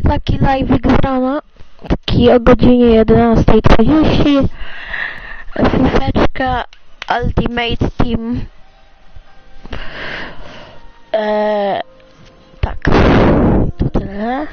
taki live grana, taki o godzinie 11.30. Fifeczka Ultimate Team. Eee, tak, to tyle.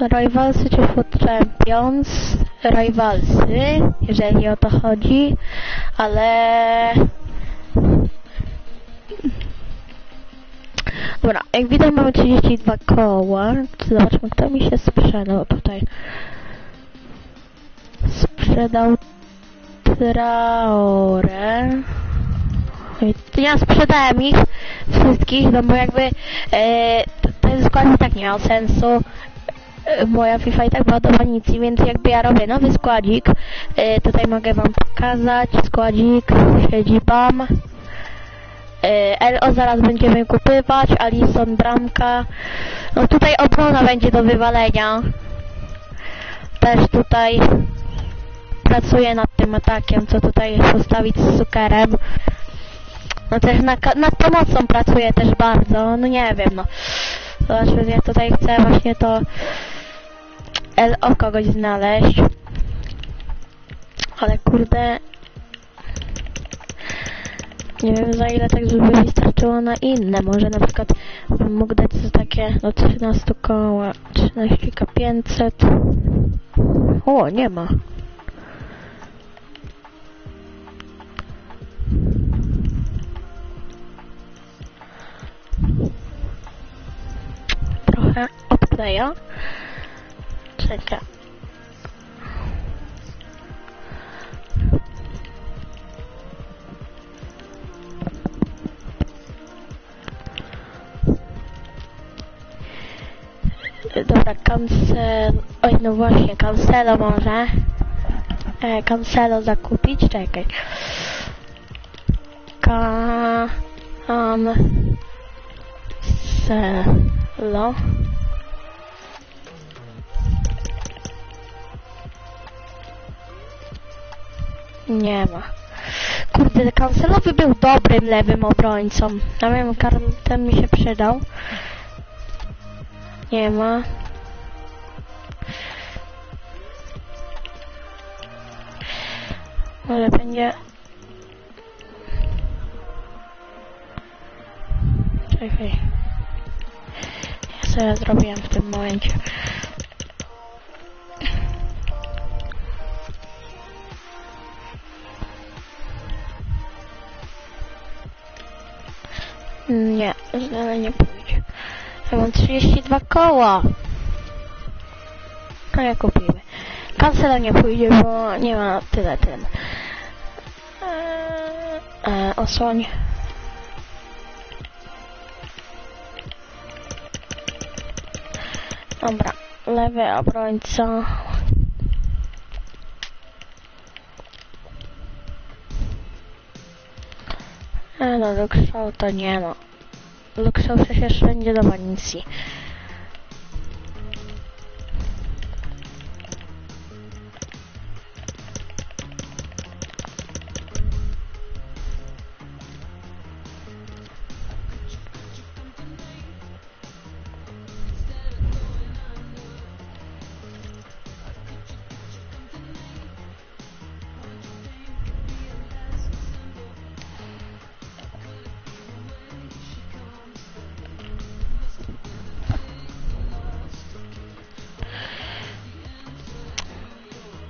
Rivalsy czy Food Champions? Rivalsy, jeżeli o to chodzi, ale... Dobra, jak widać mamy 32 koła. Zobaczmy, kto mi się sprzedał tutaj. Sprzedał Traore. Ja sprzedałem ich wszystkich, no bo jakby t- ten skład i tak nie miał sensu. Moja FIFA i tak była do banicji, więc jakby ja robię nowy składzik, e, tutaj mogę wam pokazać, składzik, siedzi BAM. E, LO zaraz będziemy kupywać, Alison bramka. No tutaj obrona będzie do wywalenia. Też tutaj pracuję nad tym atakiem, co tutaj postawić z cukerem. No też na, nad pomocą pracuję też bardzo, no nie wiem, no. Zobaczmy, ja tutaj chcę właśnie to LO kogoś znaleźć. Ale kurde... Nie wiem za ile tak, żeby wystarczyło na inne. Może na przykład mógł dać za takie no 13 koła, 13 k 500. O, nie ma. Trochę odkleja. Czekaj. Dobra, cancel... Oj, no właśnie, cancelo może. E, cancelo zakupić, czekaj. Ka... Cancelo. Nie ma. Kurde, kancelowy był dobrym lewym obrońcą. Ja wiem, ten mi się przydał. Nie ma. Może będzie... Czekaj. Ja sobie zrobiłem w tym momencie. Nie, źle nie pójdzie. Ja mam 32 koła. No ja kupimy. Kancela nie pójdzie, bo nie ma tyle ten. Eee, e, osłoń. Dobra, lewy obrońca. No Luxo to nie ma. Luxo przecież będzie do banicji.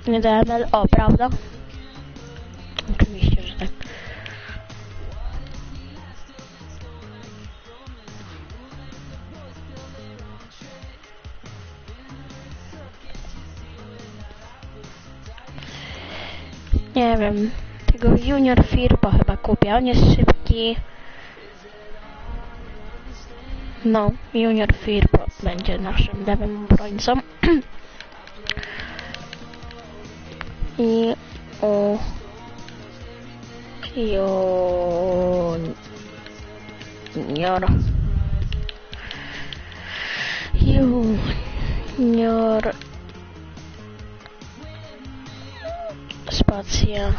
Nie do MLO, prawda? Oczywiście, że tak. Nie wiem. Tego Junior Firpo chyba kupię. On jest szybki. No, Junior Firpo będzie naszym lewym obrońcą. i o i o njoro. I o njoro. Spacija.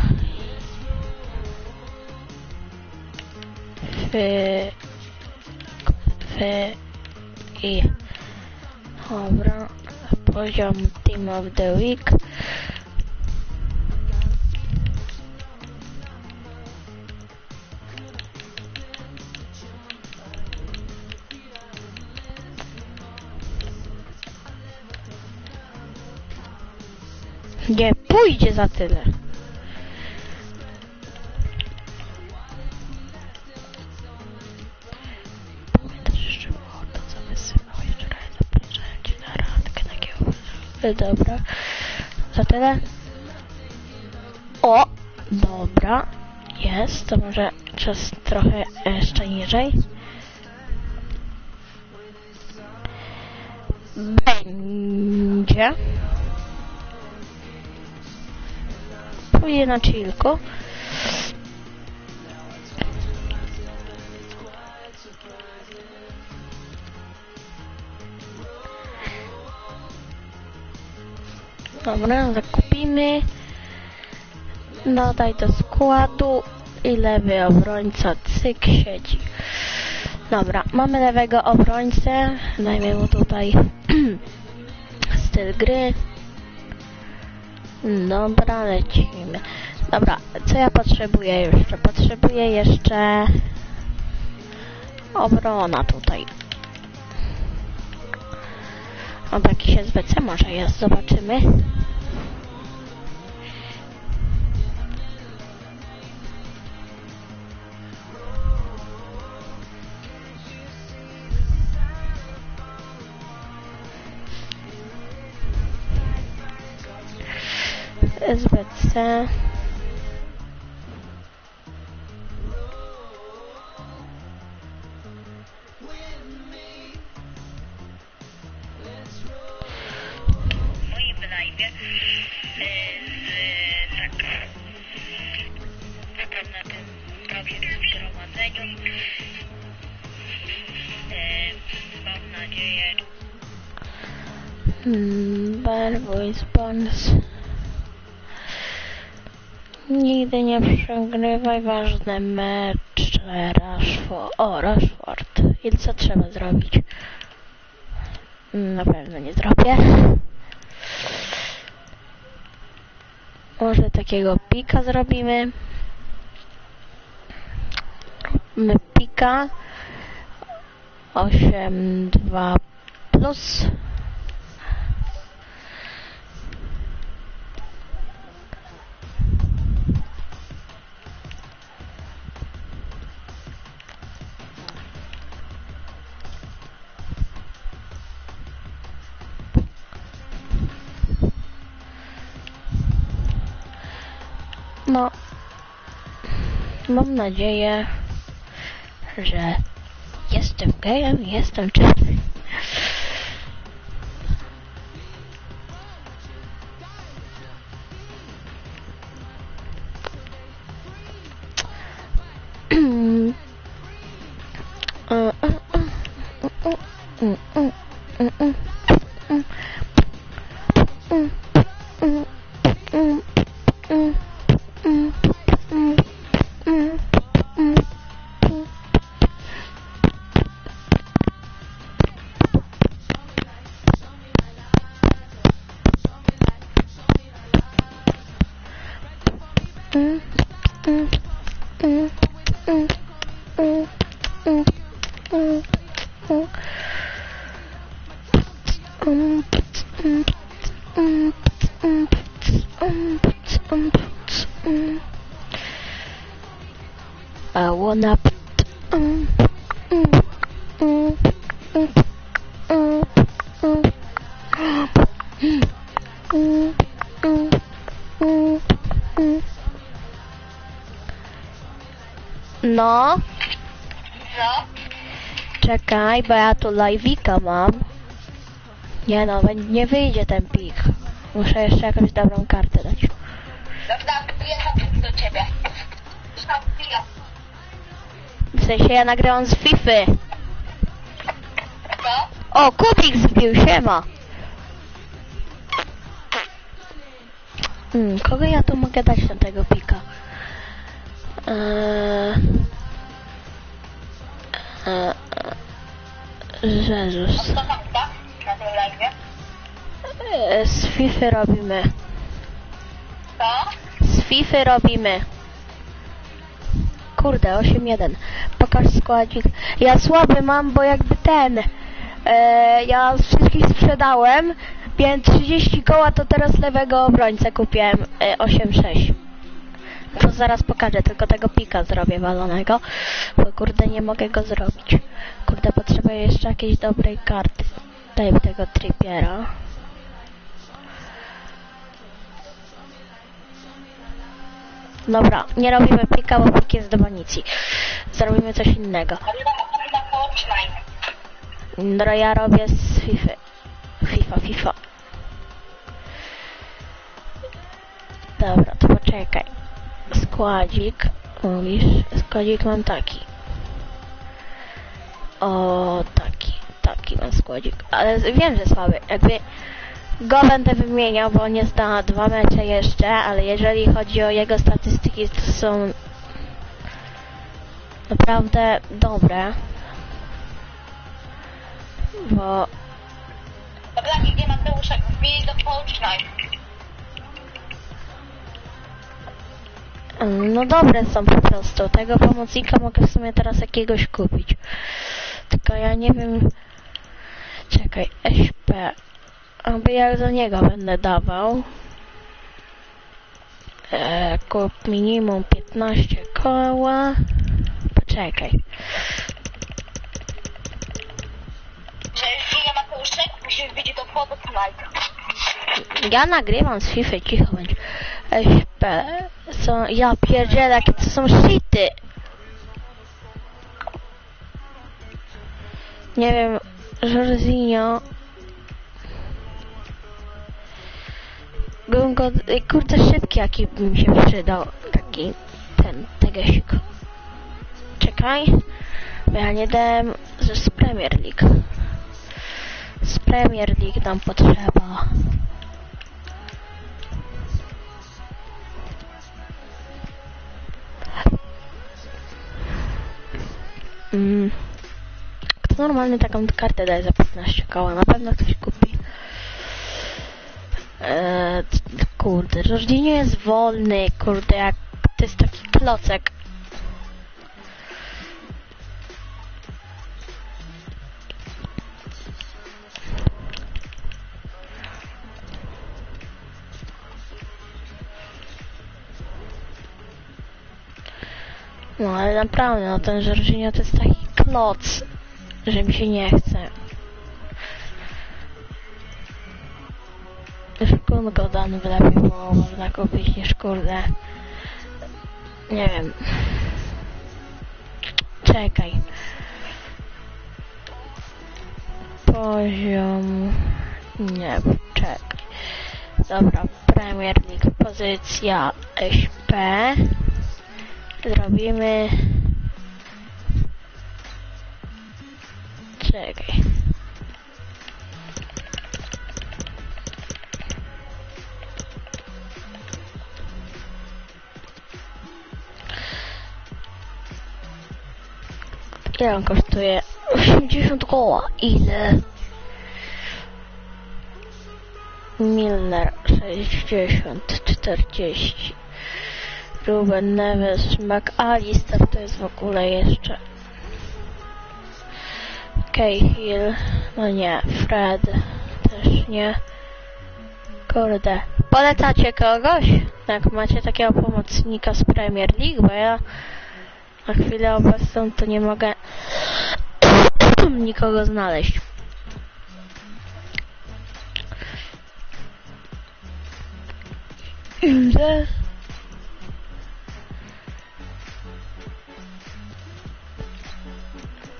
Fe fe i. Dobro pođam tim ovde uvijek Nie pójdzie za tyle. Giełdę. Dobra. Za tyle? O! Dobra. Jest. To może czas trochę jeszcze niżej. Będzie. Pójdę na chillku. Dobra, zakupimy. Dodaj do składu i lewy obrońca, cyk, siedzi. Dobra, mamy lewego obrońcę. Dajmy mu tutaj styl gry. Dobra, lecimy. Dobra, co ja potrzebuję jeszcze? Potrzebuję jeszcze obrona tutaj. O, jakiś SBC może jest, zobaczymy. Nadzieję Hmm, Bad Boys Bonus. Nigdy nie przegrywaj ważne mecze. Rashford. O, Rashford. I co trzeba zrobić? Na pewno nie zrobię. Może takiego pika zrobimy. My pika. 8, 2 plus. No, mam nadzieję, że jestem gejem, jestem czysty. No, co? czekaj, bo ja tu live'ika mam. Nie no, nie wyjdzie ten pik. Muszę jeszcze jakąś dobrą kartę dać. Dobra, wbijam do ciebie. W sensie ja nagrałam z Fify. Co? O, Kubik zbił, siema. Hmm, kogo ja tu mogę dać na tego pika? Eee... Jezus. Na tym live? Eee, Z FIFA robimy. Co? Z FIFA robimy. Kurde, 8-1. Pokaż składzik. Ja słaby mam, bo jakby ten. E, ja wszystkich sprzedałem, więc 30 koła to teraz lewego obrońcę kupiłem. E, 8-6. To zaraz pokażę, tylko tego pika zrobię walonego, bo kurde nie mogę go zrobić. Kurde, potrzebuję jeszcze jakiejś dobrej karty. Daj tego tripiera. Dobra, nie robimy pika, bo pik jest do banicji. Zrobimy coś innego. Dobra, ja robię z FIFA. FIFA, FIFA. Dobra, to poczekaj. Składzik, mówisz, składzik mam taki. O, taki, taki mam składzik. Ale wiem, że słaby. Jakby go będę wymieniał, bo on jest na dwa mecze jeszcze, ale jeżeli chodzi o jego statystyki, to są naprawdę dobre. Bo Dobra, gdzie Mateuszek? Wbij do Fortnite. No dobre są po prostu. Tego pomocnika mogę w sumie teraz jakiegoś kupić. Tylko ja nie wiem... Czekaj, SP. Aby ja za niego będę dawał. E, kup minimum 15 koła. Poczekaj. Mateuszek, musisz do Fortnite. Ja nagrywam z FIFA, cicho bądź. Są, ja pierdzielę, jakie to są shity. Nie wiem, Jorginho. Bym go, kurde, szybki jaki by mi się przydał. Taki, ten, tegesik. Czekaj. Bo ja nie dałem z Premier League. Z Premier League nam potrzeba. Mm. Kto normalnie taką kartę daje za 15 koła? Na pewno ktoś kupi. Eee, kurde, Jorginho jest wolny, kurde, jak to jest taki klocek. Naprawdę, no ten Jorginho to jest taki kloc, że mi się nie chce. Już go dan lepiej było można kupić niż kurde. Nie wiem. Czekaj. Poziom... Nie, czekaj. Dobra, Premier League, pozycja SP. Zrobimy... Czekaj. Ile on kosztuje? 80 koła. Ile? Milner 60, 40. Ruben Neves, McAllister to jest w ogóle jeszcze. Cahill, no nie, Fred też nie. Kurde. Polecacie kogoś? Jak macie takiego pomocnika z Premier League, bo ja na chwilę obecną to nie mogę nikogo znaleźć. Ile?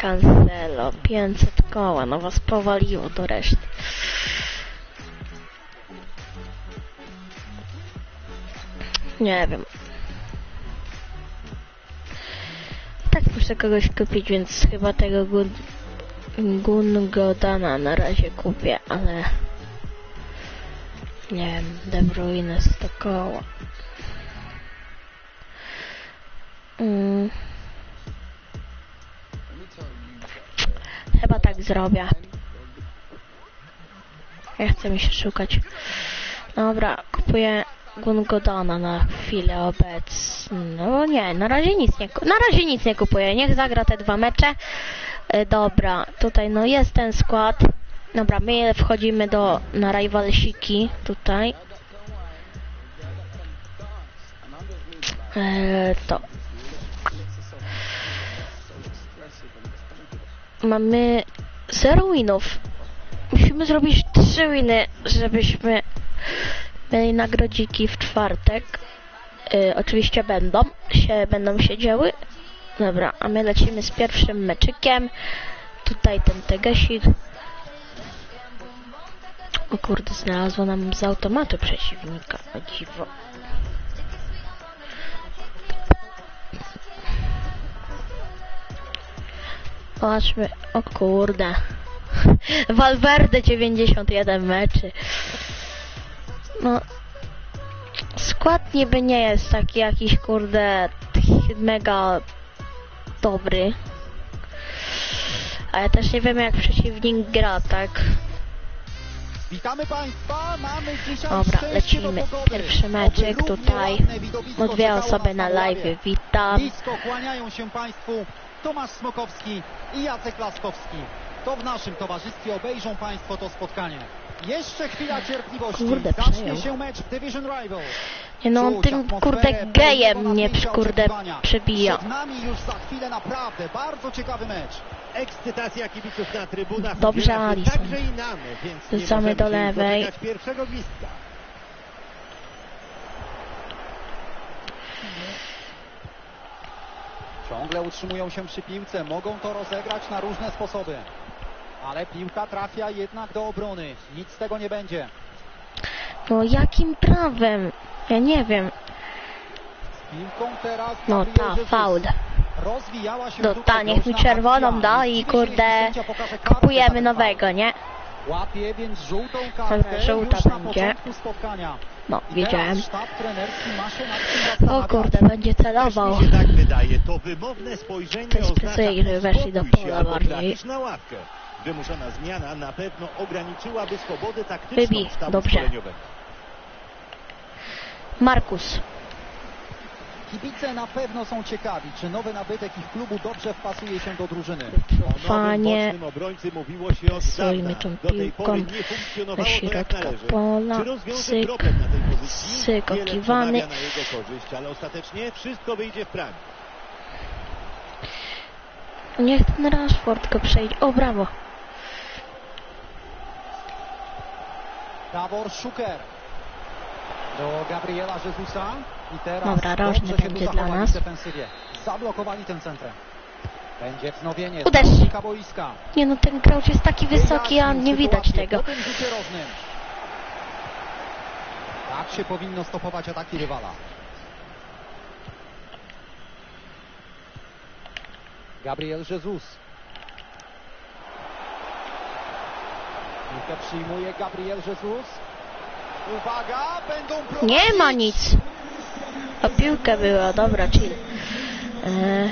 Cancelo, 500 koła, no was powaliło do reszty. Nie wiem. Tak muszę kogoś kupić, więc chyba tego Gun Gungodana na razie kupię, ale Nie wiem, De Bruyne z koła. Mm. Chyba tak zrobię. Ja chcę mi się szukać. Dobra, kupuję Gungodana na chwilę obecną. No nie, na razie nic nie, na razie nic nie kupuję. Niech zagra te dwa mecze. E, Dobra, tutaj no jest ten skład. Dobra, my wchodzimy do na rivalsiki tutaj. E, to. Mamy 0 winów. Musimy zrobić 3 winy, żebyśmy mieli nagrodziki w czwartek. E, oczywiście będą się, będą się działy. Dobra, a my lecimy z pierwszym meczykiem. Tutaj ten tegesik. O kurde, znalazło nam z automatu przeciwnika. O dziwo. Patrzmy, o kurde. Valverde 91 meczy. No, skład niby nie jest taki jakiś kurde mega dobry. Ale też nie wiemy jak przeciwnik gra, tak? Witamy Państwa, mamy dzisiaj Dobra, lecimy. Pierwszy meczek tutaj. No dwie osoby na live, witam. Nisko kłaniają się Państwu Tomasz Smokowski i Jacek Laskowski. To w naszym towarzystwie obejrzą Państwo to spotkanie. Jeszcze chwila cierpliwości. Kurde, Zacznie się mecz w Division Rival. Nie no, on tym kurde gejem mnie kurde przebija. Przed nami już za chwilę naprawdę bardzo ciekawy mecz. Ekscytacja kibiców na trybunach Dobrze, Alisson. także i namy, więc nie Wrzucamy możemy do lewej. Ciągle utrzymują się przy piłce, mogą to rozegrać na różne sposoby. Ale piłka trafia jednak do obrony. Nic z tego nie będzie. No jakim prawem? Ja nie wiem. Piłką teraz No ta, faul. Rozwijała się No ta, niech mi czerwoną da i kurde kupujemy nowego, nie? Łapie więc żółtą Dobra, żółta już na będzie. początku spotkania. No, wiedziałem. O kurde, będzie celował. tak wydaje, to wymowne spojrzenie oznacza presja, żeby weszli do pola bardziej. trafisz na ławkę. Wymuszona zmiana na pewno ograniczyłaby swobodę taktyczną Wybij, sztabu dobrze. szkoleniowego. Markus. Kibice na pewno są ciekawi, czy nowy nabytek ich klubu dobrze wpasuje się do drużyny. Tą Do tej piłką jak środka pola. Syk. na? Syk okiwany. przemawia na jego korzyść, ale ostatecznie wszystko wyjdzie w praniu. Niech ten Rashford go przejdzie. O, brawo. Davor Szuker. Do Gabriela Jezusa. Dobra, rożny będzie dla nas. Zablokowali ten centrem. Będzie wznowienie. Uderz. Nie no, ten crouch jest taki wysoki, a nie widać tego. Tym. Tak się powinno stopować ataki rywala. Gabriel Jesus. Piłkę przyjmuje Gabriel Jesus. Uwaga, będą prowadzić. Nie ma nic. O piłkę była, dobra, chill. Eee,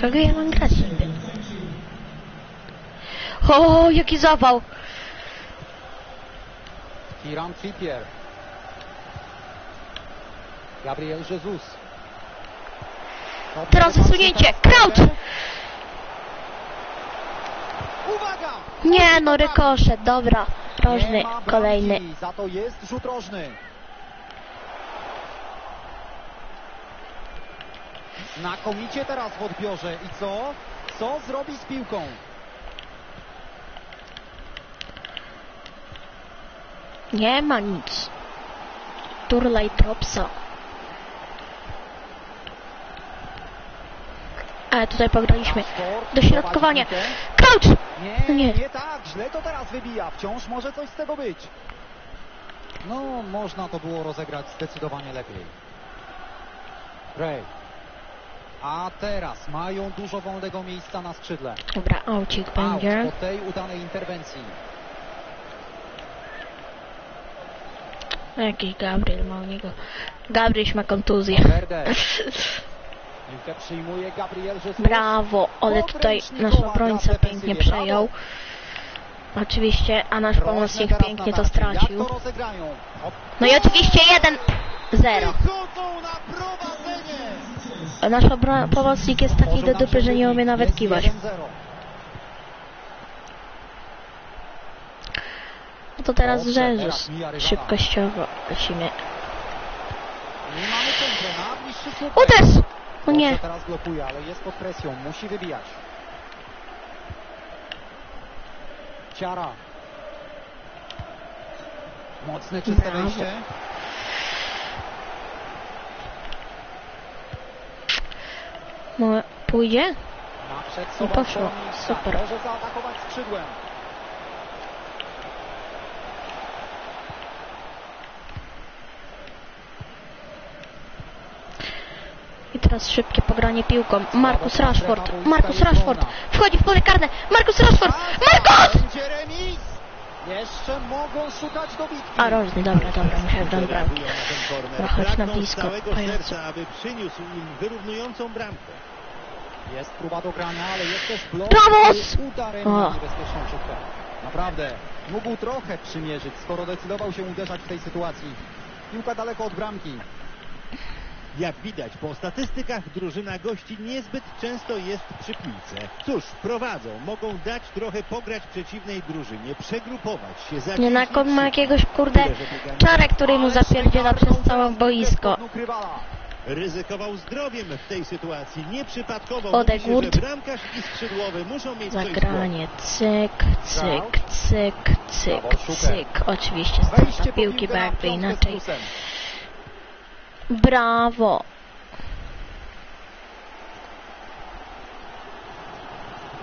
kogo ja mam grać niby? O, jaki zawał! Kiran Trippier. Gabriel Jesus. Teraz zasunięcie, crouch! Uwaga! Nie no, rykoszet, dobra. Rożny, kolejny. Za to jest rzut rożny. Znakomicie teraz w odbiorze. I co? Co zrobi z piłką? Nie ma nic. Turlaj Tropsa. Ale tutaj pograliśmy. Dośrodkowanie. Crouch! Nie, Nie. nie, tak, źle to teraz wybija. Wciąż może coś z tego być. No, można to było rozegrać zdecydowanie lepiej. Ray. A teraz mają dużo wolnego miejsca na skrzydle. Dobra, aucik Out będzie. po tej udanej interwencji. Jakiś Gabriel ma u niego. Gabriel ma kontuzję. Brawo, ale tutaj nasz obrońca pięknie przejął. Oczywiście, a nasz pomocnik pięknie to stracił. No i oczywiście 1-0. Wychodzą na prowadzenie. A nasz pomocnik jest taki do dupy, że nie umie nawet kiwać. 1-0. No to teraz rywala. Szybkościowo lecimy. Uderz! O nie, teraz blokuje, ale jest pod presją. Musi wybijać. Ciara. Mocne, czyste wejście. No pójdzie? Ma przed I poszło. Super. Może. I teraz szybkie pogranie piłką. Markus Rashford. Markus Rashford. Wchodzi w pole karne. Markus Rashford. Markus! Jeszcze mogą szukać dobitki. A rożny, dobra, dobra, musiałem dać bramkę. Reagują na blisko, całego pajacu. serca, aby przyniósł im wyrównującą bramkę. Jest próba dogrania, ale jest też blok. Ramos! niebezpieczną szybkę. Naprawdę, mógł trochę przymierzyć, skoro decydował się uderzać w tej sytuacji. Piłka daleko od bramki. Jak widać po statystykach, drużyna gości niezbyt często jest przy piłce. Cóż, prowadzą, mogą dać trochę pograć przeciwnej drużynie, przegrupować się, Nie zacięcić na kon ma jakiegoś kurde czarek, który mu zapierdziela przez całe boisko. Ryzykował zdrowiem w tej sytuacji, nieprzypadkowo Odegłód. mówi się, że bramkarz i skrzydłowy muszą mieć. Zagranie, cyk, cyk, cyk, cyk, cyk. Oczywiście po piłki, bo na jakby z inaczej. Brawo!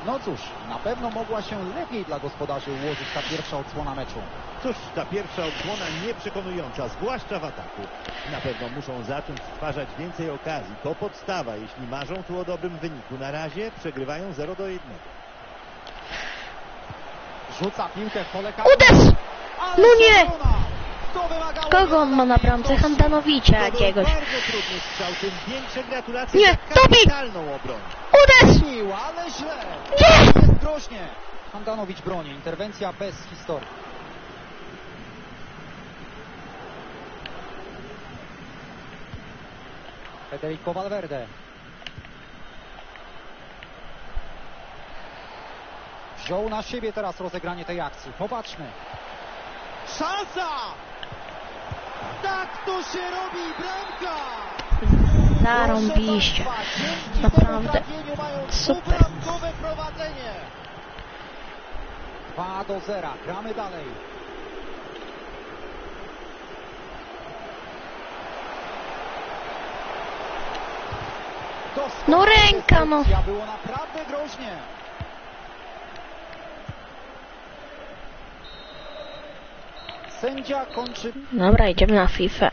No cóż, na pewno mogła się lepiej dla gospodarzy ułożyć ta pierwsza odsłona meczu. Cóż, ta pierwsza odsłona nieprzekonująca, zwłaszcza w ataku. Na pewno muszą zacząć stwarzać więcej okazji. To podstawa, jeśli marzą tu o dobrym wyniku. Na razie przegrywają 0 do 1. Rzuca piłkę w pole. Uderz! Ale No nie! Kogo on ma na bramce? Handanowicza jakiegoś. Nie, Topi! Uderz! Nie! Handanowicz broni. Interwencja bez historii. Federico Valverde. Wziął na siebie teraz rozegranie tej akcji. Popatrzmy. Szansa! Tak to się robi bramka! Zarąbiście. Naprawdę. Super. prowadzenie. 2 do 0. Gramy dalej. No ręka, no. Było naprawdę groźnie. Sędzia kończy Dobra, idziemy na FIFA.